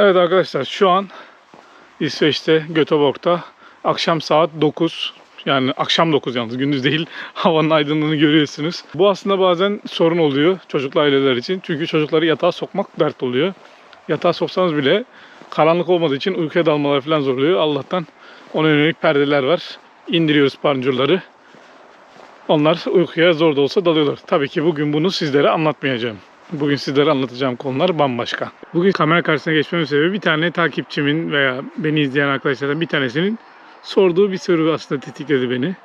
Evet arkadaşlar şu an İsveç'te Göteborg'da akşam saat 9 yani akşam 9 yalnız gündüz değil havanın aydınlığını görüyorsunuz. Bu aslında bazen sorun oluyor çocuklu aileler için. Çünkü çocukları yatağa sokmak dert oluyor. Yatağa soksanız bile karanlık olmadığı için uykuya dalmaları falan zor. Allah'tan ona yönelik perdeler var. İndiriyoruz pancurları. Onlar uykuya zor da olsa dalıyorlar. Tabii ki bugün bunu sizlere anlatmayacağım. Bugün sizlere anlatacağım konular bambaşka. Bugün kamera karşısına geçmemin sebebi bir tane takipçimin veya beni izleyen arkadaşlardan bir tanesinin sorduğu bir soru aslında tetikledi beni.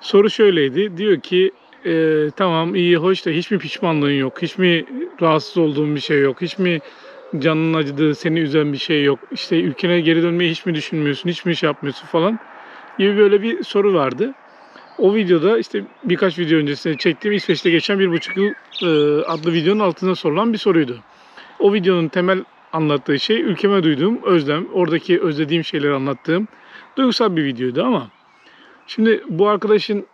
Soru şöyleydi. Diyor ki e, tamam iyi hoş da hiç mi pişmanlığın yok? Hiç mi rahatsız olduğun bir şey yok? Hiç mi canının acıdığı, seni üzen bir şey yok? İşte ülkene geri dönmeyi hiç mi düşünmüyorsun? Hiç mi şey yapmıyorsun falan gibi böyle bir soru vardı. O videoda işte birkaç video öncesinde çektiğim İsveç'te geçen bir buçuk yıl e, adlı videonun altında sorulan bir soruydu. O videonun temel anlattığı şey ülkeme duyduğum özlem, oradaki özlediğim şeyleri anlattığım duygusal bir videoydu ama şimdi bu arkadaşın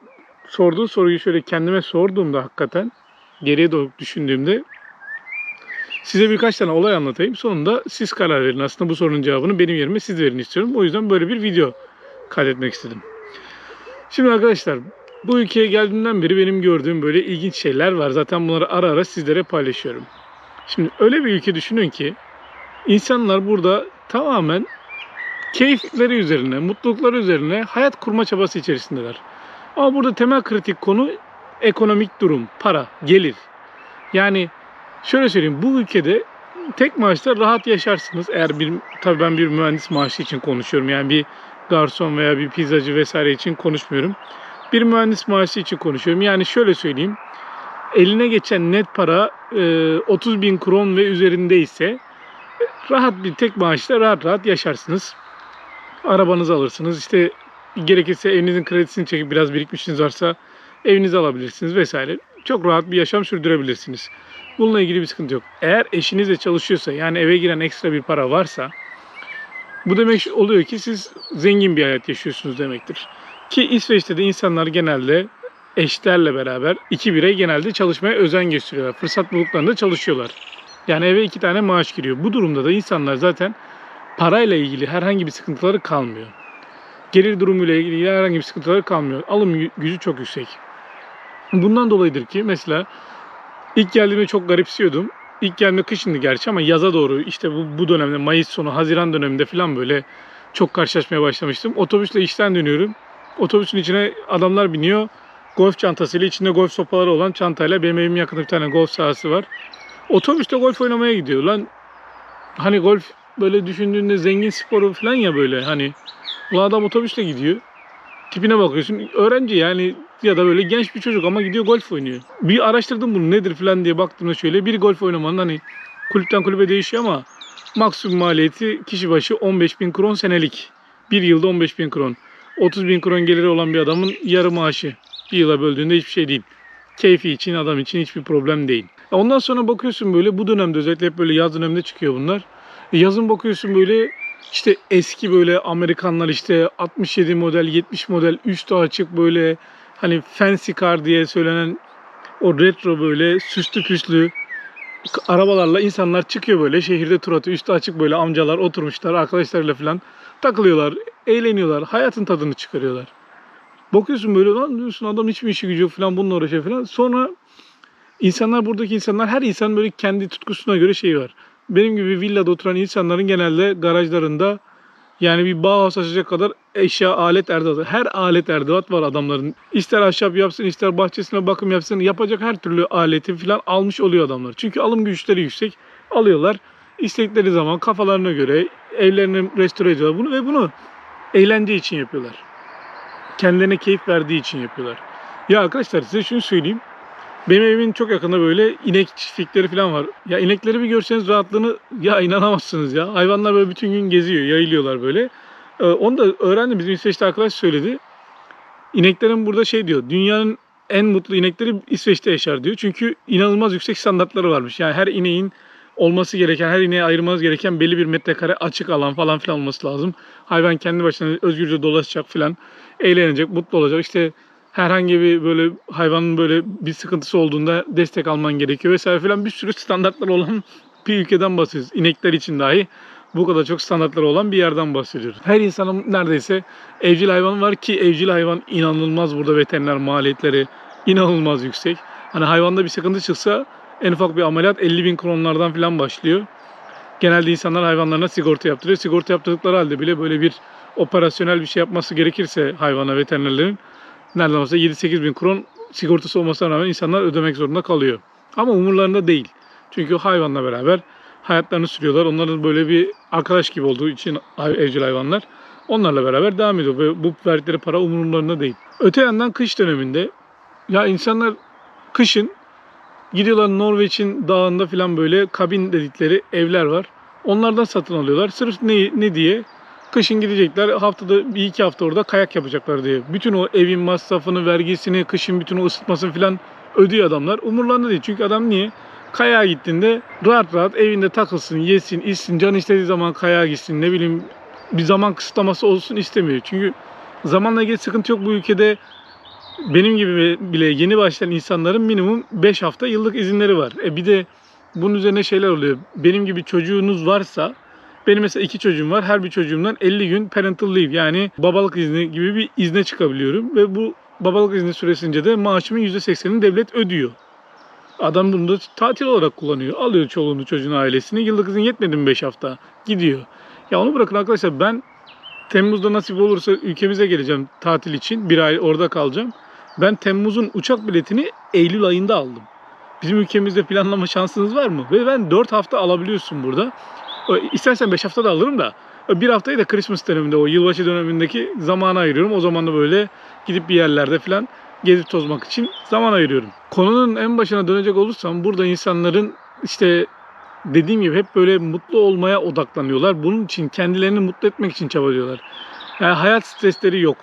sorduğu soruyu şöyle kendime sorduğumda hakikaten geriye doğru düşündüğümde size birkaç tane olay anlatayım. Sonunda siz karar verin. Aslında bu sorunun cevabını benim yerime siz verin istiyorum. O yüzden böyle bir video kaydetmek istedim. Şimdi arkadaşlar bu ülkeye geldiğimden beri benim gördüğüm böyle ilginç şeyler var. Zaten bunları ara ara sizlere paylaşıyorum. Şimdi öyle bir ülke düşünün ki insanlar burada tamamen keyifleri üzerine, mutlulukları üzerine hayat kurma çabası içerisindeler. Ama burada temel kritik konu ekonomik durum, para, gelir. Yani şöyle söyleyeyim bu ülkede tek maaşla rahat yaşarsınız. Eğer bir tabii ben bir mühendis maaşı için konuşuyorum. Yani bir garson veya bir pizzacı vesaire için konuşmuyorum. Bir mühendis maaşı için konuşuyorum. Yani şöyle söyleyeyim. Eline geçen net para e, 30 bin kron ve üzerinde ise rahat bir tek maaşla rahat rahat yaşarsınız. Arabanızı alırsınız. İşte gerekirse evinizin kredisini çekip biraz birikmişiniz varsa evinizi alabilirsiniz vesaire. Çok rahat bir yaşam sürdürebilirsiniz. Bununla ilgili bir sıkıntı yok. Eğer eşiniz de çalışıyorsa yani eve giren ekstra bir para varsa bu demek oluyor ki siz zengin bir hayat yaşıyorsunuz demektir. Ki İsveç'te de insanlar genelde eşlerle beraber iki birey genelde çalışmaya özen gösteriyorlar. Fırsat bulduklarında çalışıyorlar. Yani eve iki tane maaş giriyor. Bu durumda da insanlar zaten parayla ilgili herhangi bir sıkıntıları kalmıyor. Gelir durumuyla ilgili herhangi bir sıkıntıları kalmıyor. Alım gücü çok yüksek. Bundan dolayıdır ki mesela ilk geldiğimde çok garipsiyordum. İlk geldiğimde kışındı gerçi ama yaza doğru işte bu, bu dönemde Mayıs sonu Haziran döneminde falan böyle çok karşılaşmaya başlamıştım. Otobüsle işten dönüyorum. Otobüsün içine adamlar biniyor. Golf çantasıyla içinde golf sopaları olan çantayla benim evimin yakında bir tane golf sahası var. Otobüste golf oynamaya gidiyor lan. Hani golf böyle düşündüğünde zengin sporu falan ya böyle hani. Bu adam otobüsle gidiyor. Tipine bakıyorsun öğrenci yani ya da böyle genç bir çocuk ama gidiyor golf oynuyor. Bir araştırdım bunu nedir falan diye baktığımda şöyle bir golf oynamanın hani kulüpten kulübe değişiyor ama maksimum maliyeti kişi başı 15 bin kron senelik. Bir yılda 15 bin kron. 30 bin kron geliri olan bir adamın yarı maaşı. Bir yıla böldüğünde hiçbir şey değil. Keyfi için adam için hiçbir problem değil. Ondan sonra bakıyorsun böyle bu dönemde özellikle hep böyle yaz döneminde çıkıyor bunlar. E Yazın bakıyorsun böyle işte eski böyle Amerikanlar işte 67 model 70 model üstü açık böyle hani fancy car diye söylenen o retro böyle süslü püslü arabalarla insanlar çıkıyor böyle şehirde tur atıyor. Üstü açık böyle amcalar oturmuşlar arkadaşlarıyla falan takılıyorlar, eğleniyorlar, hayatın tadını çıkarıyorlar. Bakıyorsun böyle lan diyorsun adam hiç mi işi gücü falan bununla uğraşıyor falan. Sonra insanlar buradaki insanlar her insan böyle kendi tutkusuna göre şey var. Benim gibi villada oturan insanların genelde garajlarında yani bir Bauhaus açacak kadar eşya, alet, edevat. Her alet, edevat var adamların. İster ahşap yapsın, ister bahçesine bakım yapsın. Yapacak her türlü aleti falan almış oluyor adamlar. Çünkü alım güçleri yüksek. Alıyorlar. İstedikleri zaman kafalarına göre evlerini restore ediyorlar bunu ve bunu eğlence için yapıyorlar. Kendilerine keyif verdiği için yapıyorlar. Ya arkadaşlar size şunu söyleyeyim. Benim evimin çok yakında böyle inek çiftlikleri falan var. Ya inekleri bir görseniz rahatlığını ya inanamazsınız ya. Hayvanlar böyle bütün gün geziyor, yayılıyorlar böyle. Ee, onu da öğrendim. Bizim İsveç'te arkadaş söyledi. İneklerin burada şey diyor. Dünyanın en mutlu inekleri İsveç'te yaşar diyor. Çünkü inanılmaz yüksek standartları varmış. Yani her ineğin olması gereken, her ineğe ayırmanız gereken belli bir metrekare açık alan falan filan olması lazım. Hayvan kendi başına özgürce dolaşacak filan, eğlenecek, mutlu olacak. İşte herhangi bir böyle hayvanın böyle bir sıkıntısı olduğunda destek alman gerekiyor vesaire filan bir sürü standartlar olan bir ülkeden bahsediyoruz. İnekler için dahi bu kadar çok standartları olan bir yerden bahsediyoruz. Her insanın neredeyse evcil hayvanı var ki evcil hayvan inanılmaz burada veteriner maliyetleri inanılmaz yüksek. Hani hayvanda bir sıkıntı çıksa en ufak bir ameliyat 50 bin kronlardan falan başlıyor. Genelde insanlar hayvanlarına sigorta yaptırıyor. Sigorta yaptırdıkları halde bile böyle bir operasyonel bir şey yapması gerekirse hayvana veterinerlerin nereden olsa 7-8 bin kron sigortası olmasına rağmen insanlar ödemek zorunda kalıyor. Ama umurlarında değil. Çünkü hayvanla beraber hayatlarını sürüyorlar. Onların böyle bir arkadaş gibi olduğu için evcil hayvanlar onlarla beraber devam ediyor. Ve bu verdikleri para umurlarında değil. Öte yandan kış döneminde ya insanlar kışın gidiyorlar Norveç'in dağında falan böyle kabin dedikleri evler var. Onlardan satın alıyorlar. Sırf ne, ne diye? Kışın gidecekler. Haftada bir iki hafta orada kayak yapacaklar diye. Bütün o evin masrafını, vergisini, kışın bütün o ısıtmasını falan ödüyor adamlar. Umurlarında değil. Çünkü adam niye? Kayağa gittiğinde rahat rahat evinde takılsın, yesin, içsin, can istediği zaman kayağa gitsin. Ne bileyim bir zaman kısıtlaması olsun istemiyor. Çünkü zamanla ilgili sıkıntı yok bu ülkede. Benim gibi bile yeni başlayan insanların minimum 5 hafta yıllık izinleri var. E bir de bunun üzerine şeyler oluyor. Benim gibi çocuğunuz varsa benim mesela iki çocuğum var. Her bir çocuğumdan 50 gün parental leave yani babalık izni gibi bir izne çıkabiliyorum. Ve bu babalık izni süresince de maaşımın %80'ini devlet ödüyor. Adam bunu da tatil olarak kullanıyor. Alıyor çoluğunu çocuğunu ailesini. Yıllık izin yetmedi mi 5 hafta? Gidiyor. Ya onu bırakın arkadaşlar ben Temmuz'da nasip olursa ülkemize geleceğim tatil için. Bir ay orada kalacağım. Ben Temmuz'un uçak biletini Eylül ayında aldım. Bizim ülkemizde planlama şansınız var mı? Ve ben 4 hafta alabiliyorsun burada. İstersen 5 hafta da alırım da. Bir haftayı da Christmas döneminde, o yılbaşı dönemindeki zamana ayırıyorum. O zaman da böyle gidip bir yerlerde falan gezip tozmak için zaman ayırıyorum. Konunun en başına dönecek olursam burada insanların işte dediğim gibi hep böyle mutlu olmaya odaklanıyorlar. Bunun için kendilerini mutlu etmek için çabalıyorlar. Yani hayat stresleri yok.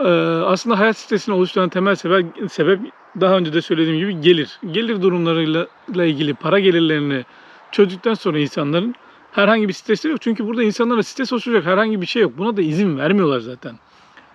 Ee, aslında hayat stresini oluşturan temel sebep, sebep daha önce de söylediğim gibi gelir. Gelir durumlarıyla ilgili para gelirlerini çözdükten sonra insanların herhangi bir stresleri yok. Çünkü burada insanlara stres oluşturacak herhangi bir şey yok. Buna da izin vermiyorlar zaten.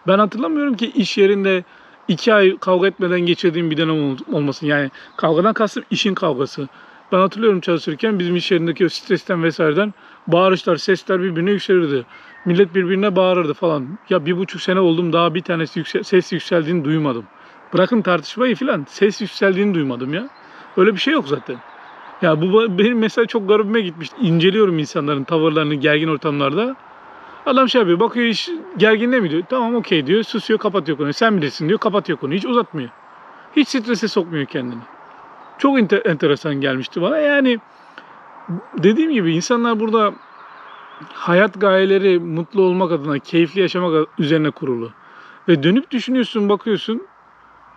Ben hatırlamıyorum ki iş yerinde iki ay kavga etmeden geçirdiğim bir dönem ol- olmasın. Yani kavgadan kastım işin kavgası. Ben hatırlıyorum çalışırken bizim iş yerindeki o stresten vesaireden bağırışlar, sesler birbirine yükselirdi. Millet birbirine bağırırdı falan. Ya bir buçuk sene oldum daha bir tanesi yüksel- ses yükseldiğini duymadım. Bırakın tartışmayı filan ses yükseldiğini duymadım ya. Öyle bir şey yok zaten. Ya bu benim mesela çok garibime gitmişti. İnceliyorum insanların tavırlarını gergin ortamlarda. Adam şey yapıyor bakıyor iş gerginle mi diyor. Tamam okey diyor susuyor kapatıyor konuyu. Sen bilirsin diyor kapatıyor konuyu. Hiç uzatmıyor. Hiç strese sokmuyor kendini. Çok ente- enteresan gelmişti bana. Yani dediğim gibi insanlar burada hayat gayeleri mutlu olmak adına, keyifli yaşamak üzerine kurulu. Ve dönüp düşünüyorsun, bakıyorsun.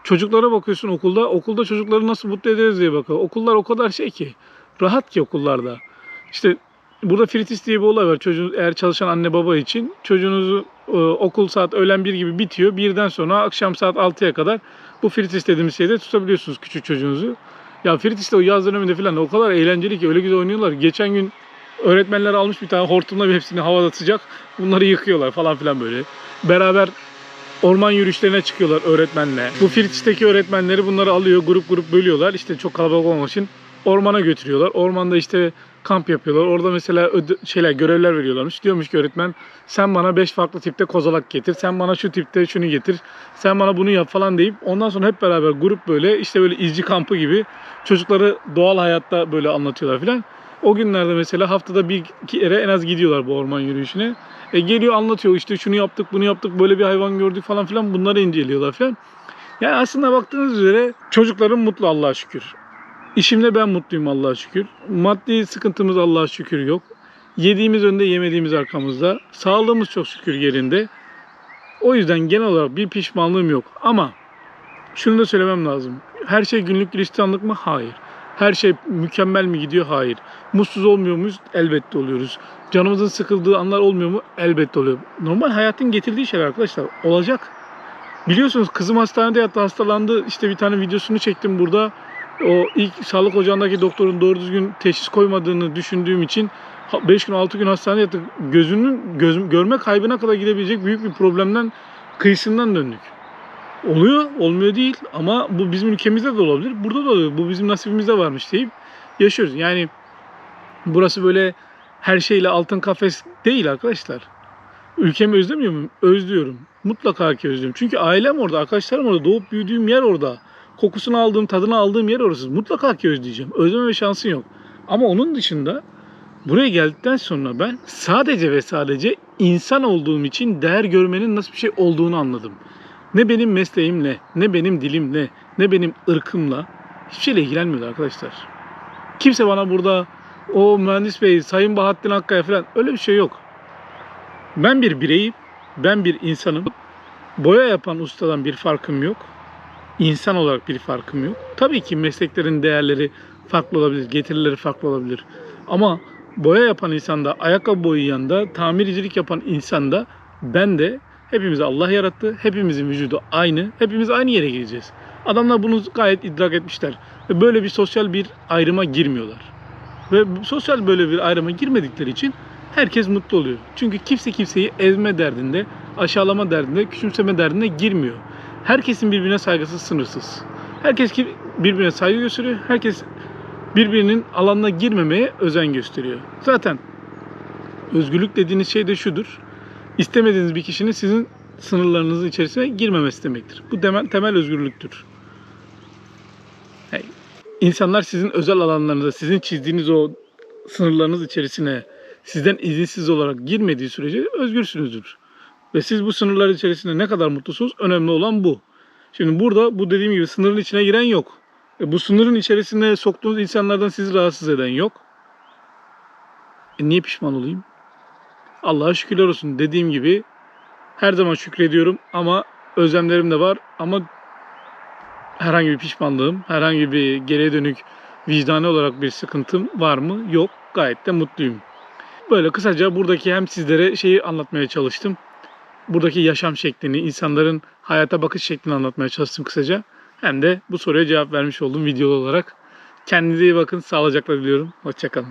Çocuklara bakıyorsun okulda. Okulda çocukları nasıl mutlu ederiz diye bakıyor. Okullar o kadar şey ki. Rahat ki okullarda. İşte burada fritis diye bir olay var. Çocuğun eğer çalışan anne baba için çocuğunuzu e, okul saat öğlen bir gibi bitiyor. Birden sonra akşam saat 6'ya kadar bu fritis dediğimiz şeyde tutabiliyorsunuz küçük çocuğunuzu. Ya fritis de o yaz döneminde falan o kadar eğlenceli ki öyle güzel oynuyorlar. Geçen gün öğretmenler almış bir tane hortumla hepsini havada sıcak. Bunları yıkıyorlar falan filan böyle. Beraber orman yürüyüşlerine çıkıyorlar öğretmenle. Bu Fritz'teki öğretmenleri bunları alıyor grup grup bölüyorlar. İşte çok kalabalık olmamak için ormana götürüyorlar. Ormanda işte kamp yapıyorlar. Orada mesela şeyler görevler veriyorlarmış. Diyormuş ki öğretmen sen bana 5 farklı tipte kozalak getir. Sen bana şu tipte şunu getir. Sen bana bunu yap falan deyip ondan sonra hep beraber grup böyle işte böyle izci kampı gibi çocukları doğal hayatta böyle anlatıyorlar filan. O günlerde mesela haftada bir iki kere en az gidiyorlar bu orman yürüyüşüne. E geliyor anlatıyor işte şunu yaptık bunu yaptık böyle bir hayvan gördük falan filan bunları inceliyorlar filan. Yani aslında baktığınız üzere çocuklarım mutlu Allah'a şükür. İşimde ben mutluyum Allah'a şükür. Maddi sıkıntımız Allah'a şükür yok. Yediğimiz önde yemediğimiz arkamızda. Sağlığımız çok şükür yerinde. O yüzden genel olarak bir pişmanlığım yok. Ama şunu da söylemem lazım. Her şey günlük gülistanlık mı? Hayır. Her şey mükemmel mi gidiyor? Hayır. Mutsuz olmuyor muyuz? Elbette oluyoruz. Canımızın sıkıldığı anlar olmuyor mu? Elbette oluyor. Normal hayatın getirdiği şeyler arkadaşlar. Olacak. Biliyorsunuz kızım hastanede yattı hastalandı. İşte bir tane videosunu çektim burada. O ilk sağlık ocağındaki doktorun doğru düzgün teşhis koymadığını düşündüğüm için 5 gün 6 gün hastanede yattık. Gözünün göz, görme kaybına kadar gidebilecek büyük bir problemden kıyısından döndük. Oluyor, olmuyor değil ama bu bizim ülkemizde de olabilir. Burada da oluyor. Bu bizim nasibimizde varmış deyip yaşıyoruz. Yani Burası böyle her şeyle altın kafes değil arkadaşlar. Ülkemi özlemiyor muyum? Özlüyorum. Mutlaka ki özlüyorum. Çünkü ailem orada, arkadaşlarım orada, doğup büyüdüğüm yer orada. Kokusunu aldığım, tadını aldığım yer orası. Mutlaka ki özleyeceğim. Özleme şansın yok. Ama onun dışında buraya geldikten sonra ben sadece ve sadece insan olduğum için değer görmenin nasıl bir şey olduğunu anladım. Ne benim mesleğimle, ne benim dilimle, ne benim ırkımla hiçbir şeyle ilgilenmiyordu arkadaşlar. Kimse bana burada o mühendis bey, Sayın Bahattin Akkaya falan öyle bir şey yok. Ben bir bireyim, ben bir insanım. Boya yapan ustadan bir farkım yok. İnsan olarak bir farkım yok. Tabii ki mesleklerin değerleri farklı olabilir, getirileri farklı olabilir. Ama boya yapan insanda, ayakkabı boyayan da, tamircilik yapan insanda ben de hepimizi Allah yarattı. Hepimizin vücudu aynı. Hepimiz aynı yere gireceğiz. Adamlar bunu gayet idrak etmişler. Ve böyle bir sosyal bir ayrıma girmiyorlar. Ve sosyal böyle bir ayrıma girmedikleri için herkes mutlu oluyor. Çünkü kimse kimseyi ezme derdinde, aşağılama derdinde, küçümseme derdinde girmiyor. Herkesin birbirine saygısı sınırsız. Herkes birbirine saygı gösteriyor. Herkes birbirinin alanına girmemeye özen gösteriyor. Zaten özgürlük dediğiniz şey de şudur. İstemediğiniz bir kişinin sizin sınırlarınızın içerisine girmemesi demektir. Bu temel, temel özgürlüktür. Hey, İnsanlar sizin özel alanlarınıza, sizin çizdiğiniz o sınırlarınız içerisine sizden izinsiz olarak girmediği sürece özgürsünüzdür. Ve siz bu sınırlar içerisinde ne kadar mutlusunuz önemli olan bu. Şimdi burada bu dediğim gibi sınırın içine giren yok. E bu sınırın içerisine soktuğunuz insanlardan sizi rahatsız eden yok. E niye pişman olayım? Allah'a şükürler olsun. Dediğim gibi her zaman şükrediyorum ama özlemlerim de var ama herhangi bir pişmanlığım, herhangi bir geriye dönük vicdani olarak bir sıkıntım var mı? Yok. Gayet de mutluyum. Böyle kısaca buradaki hem sizlere şeyi anlatmaya çalıştım. Buradaki yaşam şeklini, insanların hayata bakış şeklini anlatmaya çalıştım kısaca. Hem de bu soruya cevap vermiş oldum videolu olarak. Kendinize iyi bakın. Sağlıcakla diliyorum. Hoşçakalın.